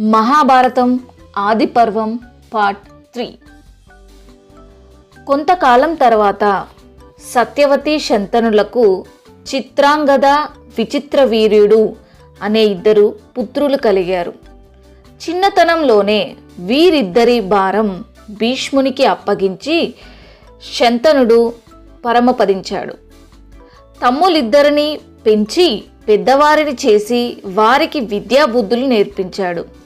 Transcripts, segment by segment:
Mahabharatam Adiparvam part three. కొంతకాలం తర్వాత సత్యవతి శంతనులకు చిత్రాంగద విచిత్ర వీర్యుడు అనే ఇద్దరు పుత్రులు కలిగారు. చిన్నతనంలోనే వీరిద్దరి భారం భీష్మునికి అప్పగించి శంతనుడు పరమపదించాడు. తమ్ములిద్దరిని పెంచి పెద్దవారిని చేసి వారికి విద్యాబుద్ధులు నేర్పించాడు.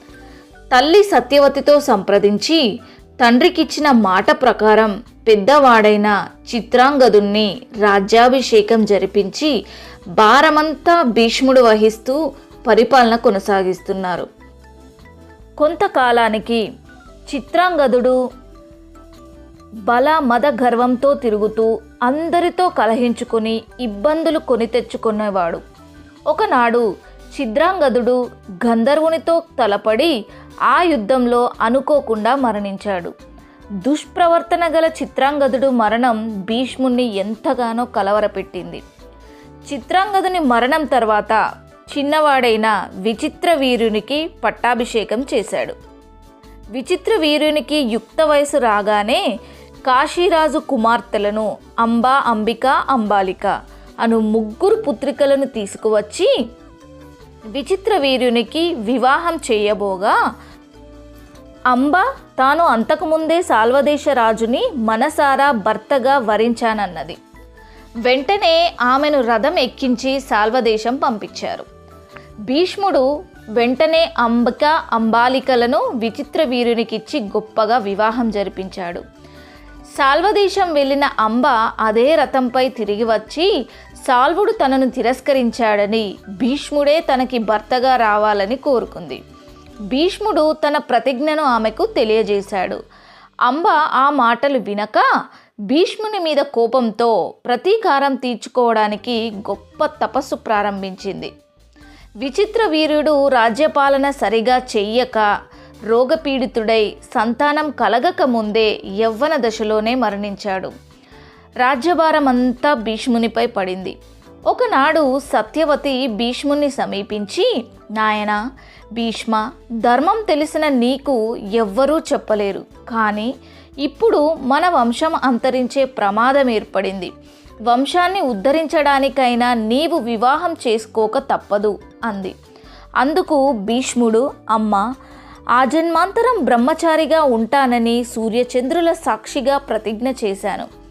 తల్లి సత్యవతితో సంప్రదించి తండ్రికిచ్చిన మాట ప్రకారం పెద్దవాడైన చిత్రాంగదుణ్ణి రాజ్యాభిషేకం జరిపించి భారమంతా భీష్ముడు వహిస్తూ పరిపాలన కొనసాగిస్తున్నారు. కొంతకాలానికి చిత్రాంగదుడు బల మద గర్వంతో తిరుగుతూ అందరితో కలహించుకుని ఇబ్బందులు కొని తెచ్చుకునేవాడు. ఒకనాడు చిద్రాంగదుడు గంధర్వునితో తలపడి ఆ యుద్ధంలో అనుకోకుండా మరణించాడు. దుష్ప్రవర్తన గల చిత్రాంగదుడు మరణం భీష్ముణ్ణి ఎంతగానో కలవరపెట్టింది. చిత్రాంగదుని మరణం తర్వాత చిన్నవాడైన విచిత్ర వీరునికి పట్టాభిషేకం చేశాడు. విచిత్ర వీరునికి యుక్త వయసు రాగానే కాశీరాజు కుమార్తెలను అంబా అంబిక అంబాలిక అను ముగ్గురు పుత్రికలను తీసుకువచ్చి విచిత్ర వీరునికి వివాహం చేయబోగా అంబ తాను అంతకుముందే సాల్వదేశ రాజుని మనసారా భర్తగా వరించానన్నది. వెంటనే ఆమెను రథం ఎక్కించి సాల్వదేశం పంపించారు. భీష్ముడు వెంటనే అంబిక అంబాలికలను విచిత్ర వీరునికిచ్చి గొప్పగా వివాహం జరిపించాడు. సాల్వదేశం వెళ్ళిన అంబ అదే రథంపై తిరిగి వచ్చి సాల్వుడు తనను తిరస్కరించాడని భీష్ముడే తనకి భర్తగా రావాలని కోరుకుంది. భీష్ముడు తన ప్రతిజ్ఞను ఆమెకు తెలియజేశాడు. అంబ ఆ మాటలు వినక భీష్ముని మీద కోపంతో ప్రతీకారం తీర్చుకోవడానికి గొప్ప తపస్సు ప్రారంభించింది. విచిత్ర వీరుడు రాజ్యపాలన సరిగా చెయ్యక రోగపీడితుడై సంతానం కలగక ముందే యవ్వన దశలోనే మరణించాడు. రాజ్యభారమంతా భీష్మునిపై పడింది. ఒకనాడు సత్యవతి భీష్ముని సమీపించి నాయన భీష్మ ధర్మం తెలిసిన నీకు ఎవ్వరూ చెప్పలేరు. కానీ ఇప్పుడు మన వంశం అంతరించే ప్రమాదం ఏర్పడింది. వంశాన్ని ఉద్ధరించడానికైనా నీవు వివాహం చేసుకోక తప్పదు అంది. అందుకు భీష్ముడు అమ్మ ఆ జన్మాంతరం బ్రహ్మచారిగా ఉంటానని సూర్యచంద్రుల సాక్షిగా ప్రతిజ్ఞ చేశాను.